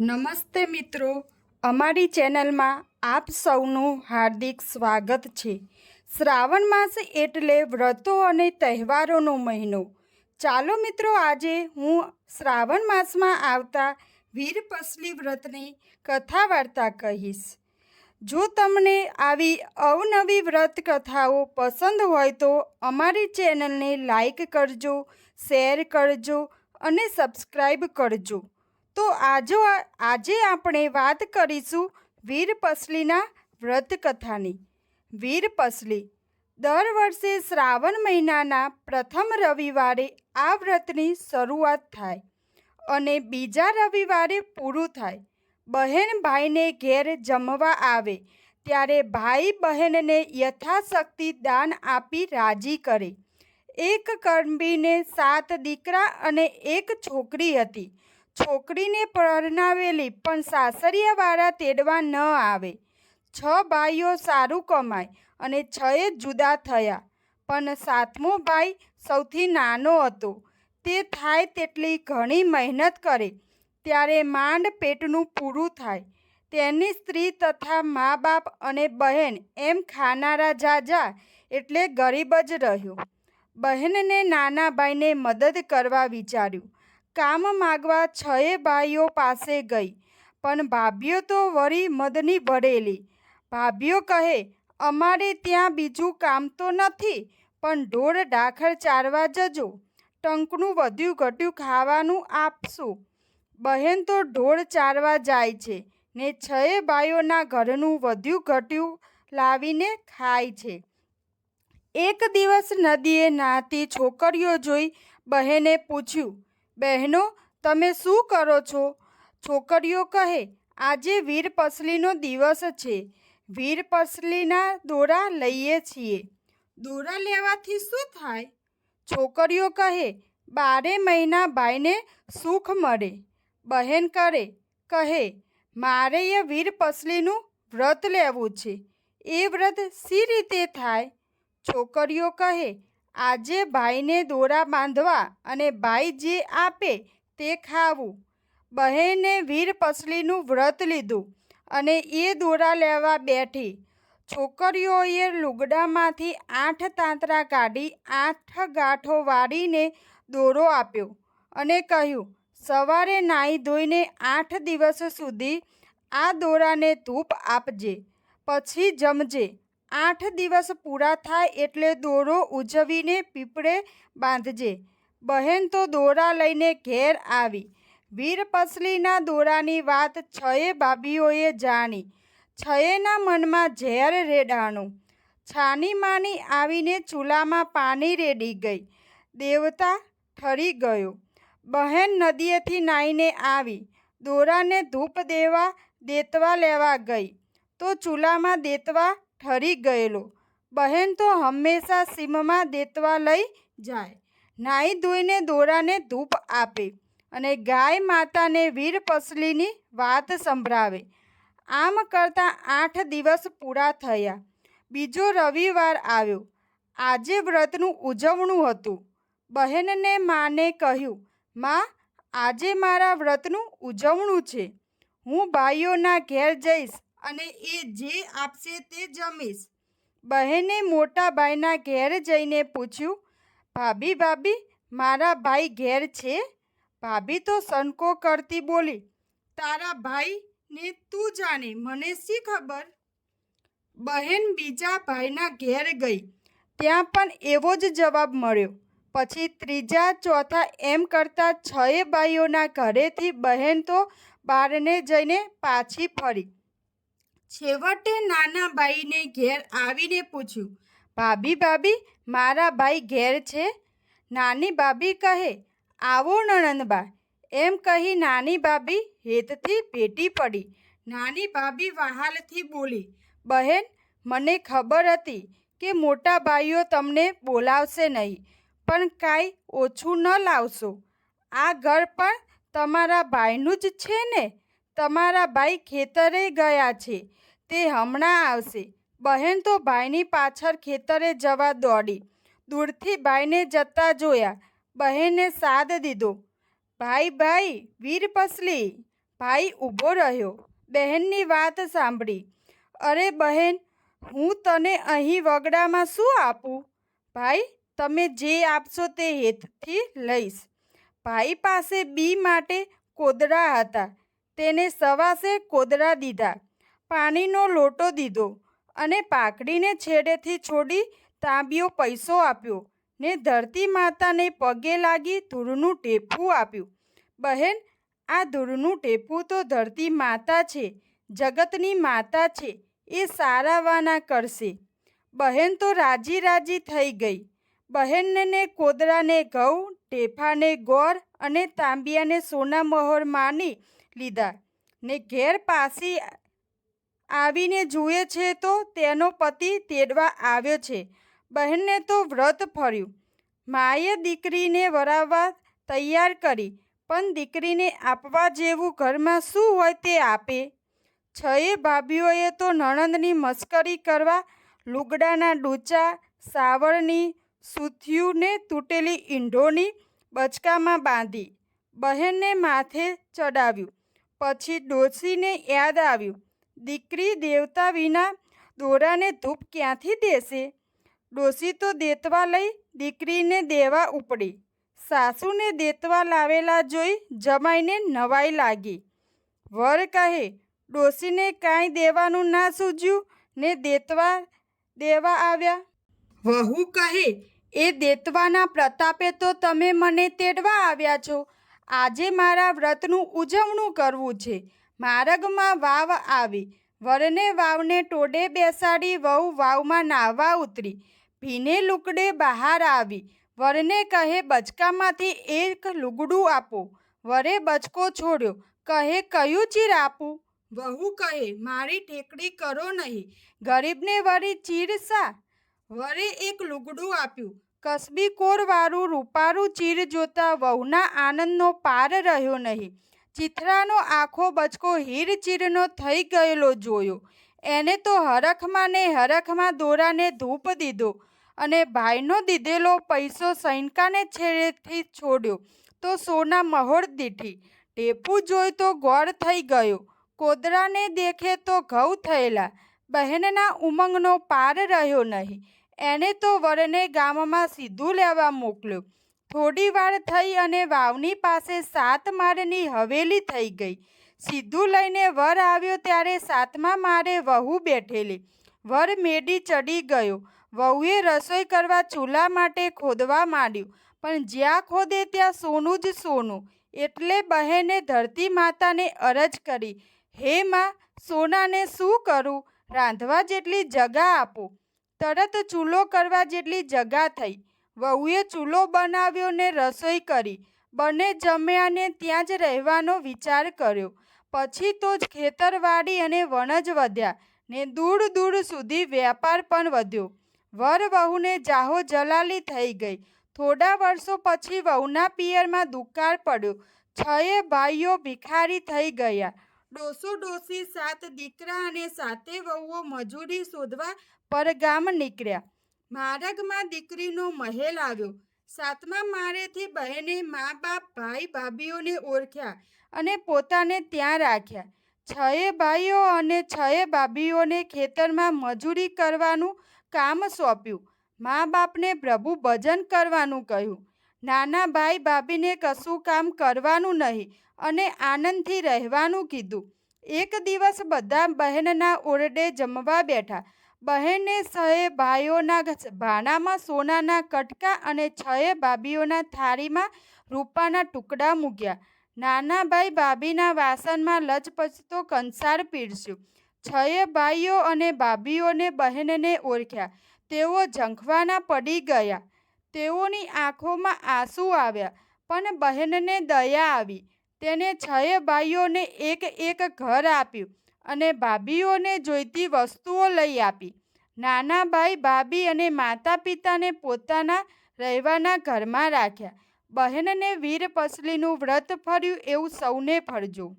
નમસ્તે મિત્રો. અમારી ચેનલમાં આપ સૌનું હાર્દિક સ્વાગત છે. શ્રાવણ માસ એટલે વ્રતો અને તહેવારોનો મહિનો. ચાલો મિત્રો, આજે હું શ્રાવણ માસમાં આવતા વીરપસલી વ્રતની કથા વાર્તા કહીશ. જો તમને આવી અવનવી વ્રત કથાઓ પસંદ હોય તો અમારી ચેનલને લાઈક કરજો, શેર કરજો અને સબસ્ક્રાઈબ કરજો. તો આજો આજે આપણે વાત કરીશું વીરપસલીના વ્રત કથાની વીરપસલી દર વર્ષે શ્રાવણ મહિનાના પ્રથમ રવિવારે આ વ્રતની શરૂઆત થાય અને બીજા રવિવારે પૂરું થાય. બહેન ભાઈને ઘેર જમવા આવે, ત્યારે ભાઈ બહેનને યથાશક્તિ દાન આપી રાજી કરે. એક કણબીને સાત દીકરા અને એક છોકરી હતી. છોકરીને પરણાવેલી, પણ સાસરિયાવાળા તેડવા ન આવે. છ ભાઈઓ સારું કમાય અને છએ જુદા થયા. પણ સાતમો ભાઈ સૌથી નાનો હતો. તે થાય તેટલી ઘણી મહેનત કરે, ત્યારે માંડ પેટનું પૂરું થાય. તેની સ્ત્રી તથા મા બાપ અને બહેન એમ ખાનારા જાજા એટલે ગરીબ જ રહ્યો. બહેનને નાના ભાઈને મદદ કરવા વિચાર્યું. કામ માગવા છએ ભાઈઓ પાસે ગઈ, પણ ભાભીઓ તો વળી મદની ભરેલી ભાભીઓ કહે, અમારે ત્યાં બીજું કામ તો નથી, પણ ઢોર ડાખર ચારવા જજો. ટંકનું વધ્યું ઘટ્યું ખાવાનું આપશું. બહેન તો ઢોર ચારવા જાય છે, ને છએ ભાઈઓના ઘરનું વધ્યું ઘટ્યું લાવીને ખાય છે. એક દિવસ નદીએ નાતી છોકરીઓ જોઈ બહેને પૂછ્યું બહેનો, તમે શું કરો છો? છોકરીઓ કહે, આજે વીર પસલીનો દિવસ છે. વીર પસલીના દોરા લઈએ છીએ. દોરા લેવાથી શું થાય? છોકરીઓ કહે, બારે મહિના ભાઈને સુખ મળે. બહેન કરે, કહે, મારે એ વીર પસલીનું વ્રત લેવું છે. એ વ્રત સી રીતે થાય? છોકરીઓ કહે આજે ભાઈને દોરા બાંધવા અને ભાઈ જે આપે તે ખાવું. બહેને વીર પસલીનું વ્રત લીધું અને એ દોરા લેવા બેઠી. છોકરીઓએ લુગડામાંથી આઠ તાંતરા કાઢી આઠ ગાંઠો વાળીને દોરો આપ્યો અને કહ્યું, સવારે નાહી ધોઈને આઠ દિવસ સુધી આ દોરાને ધૂપ આપજે, પછી જમજે. આઠ દિવસ પૂરા થાય એટલે દોરો ઉજવીને પીપળે બાંધજે. બહેન તો દોરા લઈને ઘેર આવી. વીરપસલીના દોરાની વાત છએ ભાભીઓએ જાણી. છએના મનમાં ઝેર રેડાણું. છાની માની આવીને ચૂલામાં પાણી રેડી ગઈ. દેવતા ઠરી ગયો. બહેન નદીએથી નાહીને આવી. દોરાને ધૂપ દેવા, દેતવા લેવા ગઈ. તો ચૂલામાં દેતવા ઠરી ગયેલો. બહેન તો હંમેશા સીમમાં દેતવા લઈ જાય. નાહી ધોઈને દોરાને ધૂપ આપે અને ગાય માતાને વીર પસલીની વાત સંભળાવે. આમ કરતાં આઠ દિવસ પૂરા થયા. બીજો રવિવાર આવ્યો. આજે વ્રતનું ઉજવણું હતું. બહેનને માને કહ્યું, માં, આજે મારા વ્રતનું ઉજવણું છે. હું ભાઈઓના ઘેર જઈશ. અને એ જે આપશે તે જમીશ. બહેને મોટા ભાઈના ઘેર જઈને પૂછ્યું, ભાભી ભાભી, મારા ભાઈ ઘેર છે? ભાભી તો સનકો કરતી બોલી, તારા ભાઈને તું જાણે, મને શી ખબર બહેન બીજા ભાઈના ઘેર ગઈ. ત્યાં પણ એવો જ જવાબ મળ્યો. પછી ત્રીજા, ચોથા એમ કરતાં છએ ભાઈઓના ઘરેથી બહેન તો બારને જઈને પાછી ફરી. છેવટે નાના ભાઈને ઘેર આવીને પૂછ્યું, ભાભી ભાભી, મારા ભાઈ ઘેર છે? નાની ભાભી કહે, આવો નણંદબા એમ કહી નાની ભાભી હેતથી ભેટી પડી. નાની ભાભી વહાલથી બોલી, બહેન, મને ખબર હતી કે મોટા ભાઈઓ તમને બોલાવશે નહીં, પણ કાંઈ ઓછું ન લાવશો. આ ઘર પણ તમારા ભાઈનું જ છે ને? તમારા ભાઈ ખેતરે ગયા છે. તે હમણાં આવશે. બહેન તો ભાઈની પાછળ ખેતરે જવા દોડી. દૂરથી ભાઈને જતા જોયા. બહેને સાદ દીધો. ભાઈ ભાઈ, વીર પસલી. ભાઈ ઊભો રહ્યો. બહેનની વાત સાંભળી. અરે બહેન, હું તને અહીં વગડામાં શું આપું? ભાઈ, તમે જે આપશો તે હેતથી લઈશ. ભાઈ પાસે બી માટે કોદરા હતા. તેને સવાસે કોદરા દીધા. પાણીનો લોટો દીધો અને પાકડીને છેડેથી છોડી તાંબિયો પૈસો આપ્યો ને ધરતી માતાને પગે લાગી ધૂળનું ટેપું આપ્યું. બહેન, આ ધૂળનું ટેપું તો ધરતી માતા છે, જગતની માતા છે, એ સારાવાના કરશે. બહેન તો રાજી રાજી થઈ ગઈ. બહેનને કોદરાને ઘઉં ટેફાને ગોળ અને તાંબિયાને સોના મહોર માની લીધા ને ઘેર પાછી આવીને જુએ છે તો તેનો પતિ તેડવા આવ્યો છે. બહેનને તો વ્રત ફર્યું. માએ દીકરીને વરાવવા તૈયાર કરી, પણ દીકરીને આપવા જેવું ઘરમાં શું હોય તે આપે. છએ ભાભીઓએ તો નણંદની મસ્કરી કરવા લુગડાના ડૂચા સાવરની સુથિયુને તૂટેલી ઈંઢોની બચકામાં બાંધી, બહેનને માથે ચડાવ્યું. પછી ડોસીને યાદ આવ્યું દીકરી દેવતા વિના દોરાને ધૂપ ક્યાંથી દેશે? ડોસી તો દેતવા લઈ દીકરીને દેવા ઉપડી. સાસુને દેતવા લાવેલા જોઈ જમાઈને નવાઈ લાગી. વર કહે ડોસીને કાંઈ દેવાનું ના સૂજ્યું? ને દેતવા દેવા આવ્યા? વહુ કહે, એ દેતવાના પ્રતાપે તો તમે મને તેડવા આવ્યા છો. આજે મારા વ્રતનું ઉજવણું કરવું છે. માર્ગમાં વાવ આવી. વરને વાવને ટોડે બેસાડી વહુ વાવમાં નાહવા ઉતરી. ભીને લુકડે બહાર આવી. વરને કહે, બચકામાંથી એક લુગડું આપો. વરે બચકો છોડ્યો. કહે, કયું ચીર આપું? વહુ કહે, મારી ઠેકડી કરો નહીં. ગરીબને વળી ચીર સા? વરે એક લુગડું આપ્યું. કસબી કોરવાળું રૂપારું ચીર જોતા વહુના આનંદનો પાર રહ્યો નહીં. ચિથરાનો આખો બચકો હીરચીરનો થઈ ગયેલો જોયો. એને તો હરખમાં ને હરખમાં દોરાને ધૂપ દીધો અને ભાઈનો દીધેલો પૈસો સૈનકાને છેડેથી છોડ્યો. તો સોના મહોર દીઠી. ટેપુ જોઈ તો ગોળ થઈ ગયો. કોદરાને દેખે તો ઘઉં થયેલા. બહેનના ઉમંગનો પાર રહ્યો નહીં. એણે તો વરને ગામમાં સીધું લેવા મોકલ્યો. થોડી વાર થઈ અને વાવની પાસે સાત માળની હવેલી થઈ ગઈ. સીધું લઈને વર આવ્યો ત્યારે સાતમા માળે વહુ બેઠેલી. વર મેડી ચડી ગયો. વહુએ રસોઈ કરવા ચૂલા માટે ખોદવા માંડ્યું. પણ જ્યાં ખોદે ત્યાં સોનું જ સોનું. એટલે બહેને ધરતી માતાને અરજ કરી, હે માં, સોનાને શું કરું? રાંધવા જેટલી જગા આપો. તરત ચૂલો કરવા જેટલી જગા થઈ. વહુએ ચૂલો બનાવ્યો ને રસોઈ કરી. બંને જમ્યાને ત્યાં જ રહેવાનો વિચાર કર્યો. પછી તો જ ખેતરવાડી અને વણજ વધ્યા ને દૂર દૂર સુધી વ્યાપાર પણ વધ્યો. વર વહુને જાહો જલાલી થઈ ગઈ. થોડા વર્ષો પછી વહુના પિયરમાં દુકાળ પડ્યો. છએ ભાઈઓ ભિખારી થઈ ગયા. ડોસો ડોસી સાત દીકરા અને સાતે વહુઓ મજૂરી શોધવા પરગામ નીકળ્યા. માર્ગમાં દીકરીનો મહેલ આવ્યો. સાતમા માળેથી બહેને મા બાપ, ભાઈ ભાભીઓને ઓળખ્યા અને પોતાને ત્યાં રાખ્યા. છએ ભાઈઓ અને છએ ભાભીઓને ખેતરમાં મજૂરી કરવાનું કામ સોંપ્યું. મા બાપને પ્રભુ ભજન કરવાનું કહ્યું. નાના ભાઈ ભાભીને કશું કામ કરવાનું નહીં અને આનંદથી રહેવાનું કીધું. એક દિવસ બધા બહેનના ઓરડે જમવા બેઠા. બહેને છએ ભાઈઓના ભાણામાં સોનાના કટકા અને છએ ભાભીઓના થાળીમાં રૂપાના ટુકડા મૂક્યા. નાના ભાઈ ભાભીના વાસણમાં લચપચતો કંસાર પીરસ્યો. છએ ભાઈઓ અને ભાભીઓને બહેનને ઓળખ્યા. તેઓ ઝંખવાના પડી ગયા. તેઓની આંખોમાં આંસુ આવ્યા, પણ બહેનને દયા આવી. તેને છએ ભાઈઓને એક એક ઘર આપ્યું. અને ભાભીઓને જોઈતી વસ્તુઓ લઈ આપી. નાના ભાઈ ભાભી અને માતા પિતાને પોતાના રહેવાના ઘરમાં રાખ્યા. બહેનને વીર પસલીનું વ્રત ફર્યું એવું સૌને ફરજો.